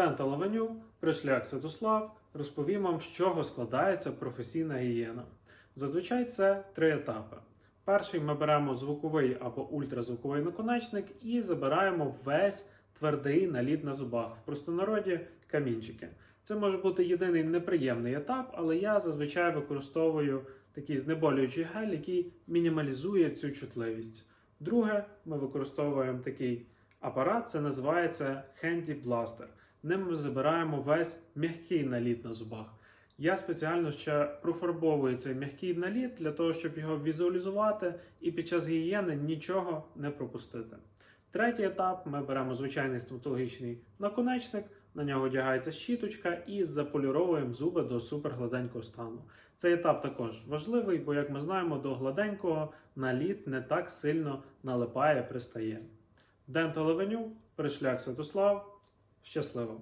Dental Avenue, Пришляк Святослав, розповім вам, з чого складається професійна гігієна. Зазвичай це три етапи. Перший ми беремо звуковий або ультразвуковий наконечник і забираємо весь твердий наліт на зубах, в простонароді камінчики. Це може бути єдиний неприємний етап, але я зазвичай використовую такий знеболюючий гель, який мінімалізує цю чутливість. Друге, ми використовуємо такий апарат, це називається Handy Blaster. Ним ми забираємо весь м'який наліт на зубах. Я спеціально ще профарбовую цей м'який наліт для того, щоб його візуалізувати і під час гігієни нічого не пропустити. Третій етап ми беремо звичайний стоматологічний наконечник, на нього одягається щіточка і заполіровуємо зуби до супергладенького стану. Цей етап також важливий, бо, як ми знаємо, до гладенького наліт не так сильно налипає, пристає. Dental Avenue, Перешлях Святослав. Щасливо!